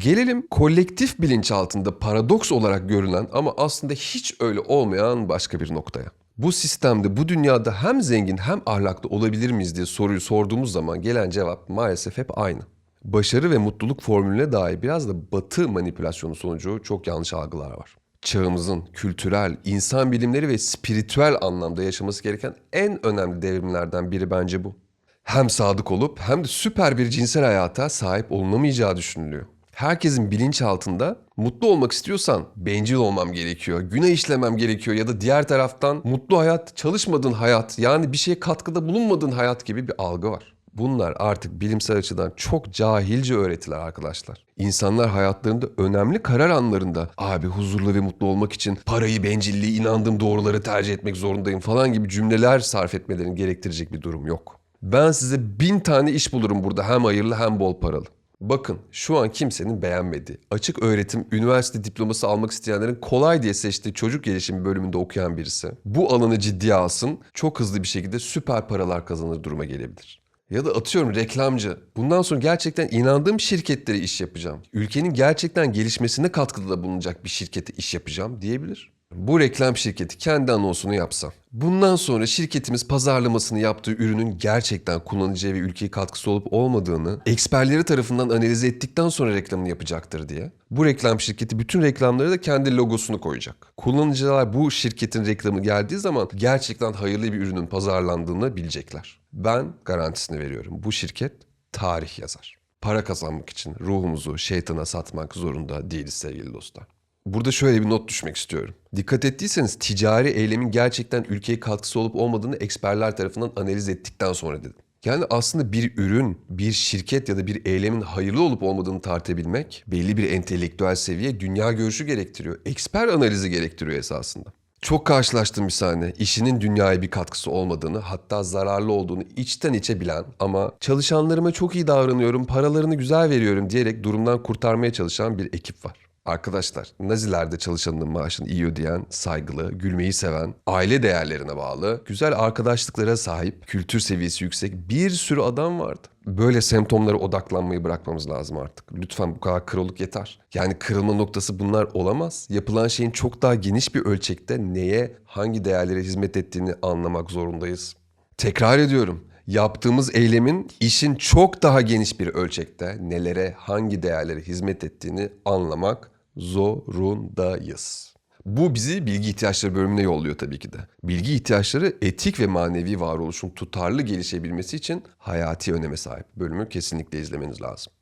Gelelim kolektif bilinç altında paradoks olarak görülen ama aslında hiç öyle olmayan başka bir noktaya. Bu sistemde bu dünyada hem zengin hem ahlaklı olabilir miyiz diye soruyu sorduğumuz zaman gelen cevap maalesef hep aynı. Başarı ve mutluluk formülüne dair biraz da batı manipülasyonu sonucu çok yanlış algılar var. Çağımızın kültürel, insan bilimleri ve spiritüel anlamda yaşaması gereken en önemli devrimlerden biri bence bu. Hem sadık olup hem de süper bir cinsel hayata sahip olunamayacağı düşünülüyor. Herkesin bilinç altında mutlu olmak istiyorsan bencil olmam gerekiyor, günah işlemem gerekiyor ya da diğer taraftan mutlu hayat, çalışmadığın hayat yani bir şeye katkıda bulunmadığın hayat gibi bir algı var. Bunlar artık bilimsel açıdan çok cahilce öğretiler arkadaşlar. İnsanlar hayatlarında önemli karar anlarında abi huzurlu ve mutlu olmak için parayı, bencilliği, inandığım doğruları tercih etmek zorundayım falan gibi cümleler sarf etmelerini gerektirecek bir durum yok. Ben size bin tane iş bulurum burada hem hayırlı hem bol paralı. Bakın şu an kimsenin beğenmediği, açık öğretim, üniversite diploması almak isteyenlerin kolay diye seçtiği çocuk gelişimi bölümünde okuyan birisi bu alanı ciddiye alsın, çok hızlı bir şekilde süper paralar kazanır duruma gelebilir. Ya da atıyorum reklamcı. Bundan sonra gerçekten inandığım şirketlere iş yapacağım. Ülkenin gerçekten gelişmesine katkıda bulunacak bir şirkete iş yapacağım diyebilir. Bu reklam şirketi kendi anonsunu yapsa. Bundan sonra şirketimiz pazarlamasını yaptığı ürünün gerçekten kullanıcıya ve ülkeye katkısı olup olmadığını eksperleri tarafından analiz ettikten sonra reklamını yapacaktır diye. Bu reklam şirketi bütün reklamlara da kendi logosunu koyacak. Kullanıcılar bu şirketin reklamı geldiği zaman gerçekten hayırlı bir ürünün pazarlandığını bilecekler. Ben garantisini veriyorum. Bu şirket tarih yazar. Para kazanmak için ruhumuzu şeytana satmak zorunda değiliz sevgili dostlar. Burada şöyle bir not düşmek istiyorum. Dikkat ettiyseniz ticari eylemin gerçekten ülkeye katkısı olup olmadığını eksperler tarafından analiz ettikten sonra dedim. Yani aslında bir ürün, bir şirket ya da bir eylemin hayırlı olup olmadığını tartabilmek belli bir entelektüel seviye, dünya görüşü gerektiriyor. Eksper analizi gerektiriyor esasında. Çok karşılaştığım bir sahne. İşinin dünyaya bir katkısı olmadığını, hatta zararlı olduğunu içten içe bilen ama çalışanlarıma çok iyi davranıyorum, paralarını güzel veriyorum diyerek durumdan kurtarmaya çalışan bir ekip var. Arkadaşlar, Nazilerde çalışanının maaşını iyi ödeyen, saygılı, gülmeyi seven, aile değerlerine bağlı, güzel arkadaşlıklara sahip, kültür seviyesi yüksek bir sürü adam vardı. Böyle semptomlara odaklanmayı bırakmamız lazım artık. Lütfen bu kadar kırılık yeter. Yani kırılma noktası bunlar olamaz. Yapılan şeyin çok daha geniş bir ölçekte neye, hangi değerlere hizmet ettiğini anlamak zorundayız. Tekrar ediyorum. Yaptığımız eylemin işin çok daha geniş bir ölçekte nelere, hangi değerlere hizmet ettiğini anlamak zorundayız. Bu bizi bilgi ihtiyaçları bölümüne yolluyor tabii ki de. Bilgi ihtiyaçları etik ve manevi varoluşun tutarlı gelişebilmesi için hayati öneme sahip. Bölümü kesinlikle izlemeniz lazım.